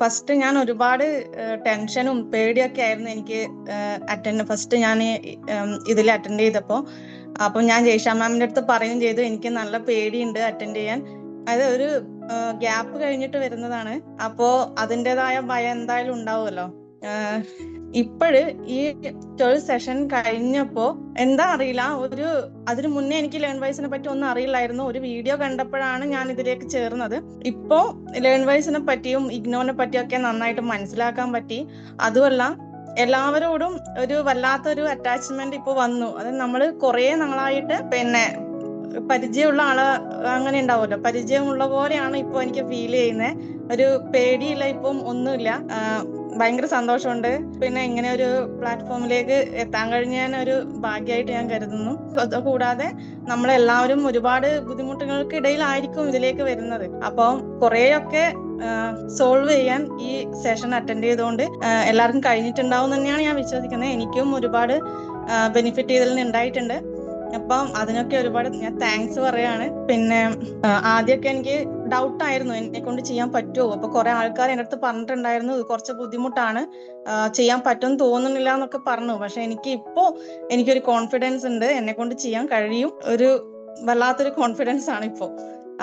First ഞാൻ ഒരുപാട് ടെൻഷനും പേടിയൊക്കെ ആയിരുന്നു എനിക്ക് അറ്റൻഡ് ഫസ്റ്റ് ഞാൻ ഇതിൽ അറ്റൻഡ് ചെയ്തപ്പോൾ അപ്പം ഞാൻ ജയ്ഷാ മാമിന്റെ അടുത്ത് പറയുകയും ചെയ്തു എനിക്ക് നല്ല പേടിയുണ്ട് അറ്റൻഡ് ചെയ്യാൻ. അത് ഒരു ഗ്യാപ്പ് കഴിഞ്ഞിട്ട് വരുന്നതാണ്. അപ്പോ അതിന്റെതായ ഭയം എന്തായാലും ഉണ്ടാവുമല്ലോ. ഇപ്പോഴ് ഈ ട്വൽവ് സെഷൻ കഴിഞ്ഞപ്പോ എന്താ അറിയില്ല ഒരു അതിനു മുന്നേ എനിക്ക് ലേൺ വൈസിനെ പറ്റി ഒന്നും അറിയില്ലായിരുന്നു. ഒരു വീഡിയോ കണ്ടപ്പോഴാണ് ഞാൻ ഇതിലേക്ക് ചേർന്നത്. ഇപ്പോ ലേൺ വൈസിനെ പറ്റിയും ഇഗ്നോറിനെ പറ്റിയൊക്കെ നന്നായിട്ട് മനസ്സിലാക്കാൻ പറ്റി. അതുമല്ല എല്ലാവരോടും ഒരു വല്ലാത്തൊരു അറ്റാച്ച്മെന്റ് ഇപ്പൊ വന്നു. അത് നമ്മൾ കുറെ നാളായിട്ട് പിന്നെ പരിചയമുള്ള ആൾ അങ്ങനെ ഉണ്ടാവുമല്ലോ പരിചയമുള്ള പോലെയാണ് ഇപ്പൊ എനിക്ക് ഫീൽ ചെയ്യുന്നത് ഒരു പേടിയില്ല ഇപ്പം ഒന്നുമില്ല. ഭയങ്കര സന്തോഷമുണ്ട്. പിന്നെ ഇങ്ങനെ ഒരു പ്ലാറ്റ്ഫോമിലേക്ക് എത്താൻ കഴിഞ്ഞ ഒരു ഭാഗ്യമായിട്ട് ഞാൻ കരുതുന്നു. അത് കൂടാതെ നമ്മളെല്ലാവരും ഒരുപാട് ബുദ്ധിമുട്ടുകൾക്കിടയിലായിരിക്കും ഇതിലേക്ക് വരുന്നത്. അപ്പം കുറേയൊക്കെ സോൾവ് ചെയ്യാൻ ഈ സെഷൻ അറ്റൻഡ് ചെയ്തുകൊണ്ട് എല്ലാവർക്കും കഴിഞ്ഞിട്ടുണ്ടാവും തന്നെയാണ് ഞാൻ വിശ്വസിക്കുന്നത്. എനിക്കും ഒരുപാട് ബെനിഫിറ്റ് ഇതിൽ നിന്ന് ഉണ്ടായിട്ടുണ്ട്. അപ്പം അതിനൊക്കെ ഒരുപാട് ഞാൻ താങ്ക്സ് പറയാണ്. പിന്നെ ആദ്യമൊക്കെ എനിക്ക് ഡൗട്ട് ആയിരുന്നു എന്നെ കൊണ്ട് ചെയ്യാൻ പറ്റുമോ അപ്പൊ കുറെ ആൾക്കാർ എന്റെ അടുത്ത് പറഞ്ഞിട്ടുണ്ടായിരുന്നു കുറച്ച് ബുദ്ധിമുട്ടാണ് ചെയ്യാൻ പറ്റുമെന്ന് തോന്നുന്നില്ല എന്നൊക്കെ പറഞ്ഞു. പക്ഷെ എനിക്ക് ഇപ്പോ എനിക്കൊരു കോൺഫിഡൻസ് ഉണ്ട് എന്നെ കൊണ്ട് ചെയ്യാൻ കഴിയും. ഒരു വല്ലാത്തൊരു കോൺഫിഡൻസ് ആണ് ഇപ്പോ.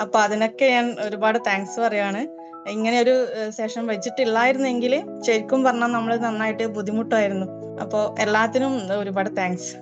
അപ്പൊ അതിനൊക്കെ ഞാൻ ഒരുപാട് താങ്ക്സ് പറയാണ്. ഇങ്ങനെ ഒരു സെഷൻ വെച്ചിട്ടില്ലായിരുന്നെങ്കിൽ ശരിക്കും പറഞ്ഞാൽ നമ്മൾ നന്നായിട്ട് ബുദ്ധിമുട്ടായിരുന്നു. അപ്പോൾ എല്ലാത്തിനും ഒരുപാട് താങ്ക്സ്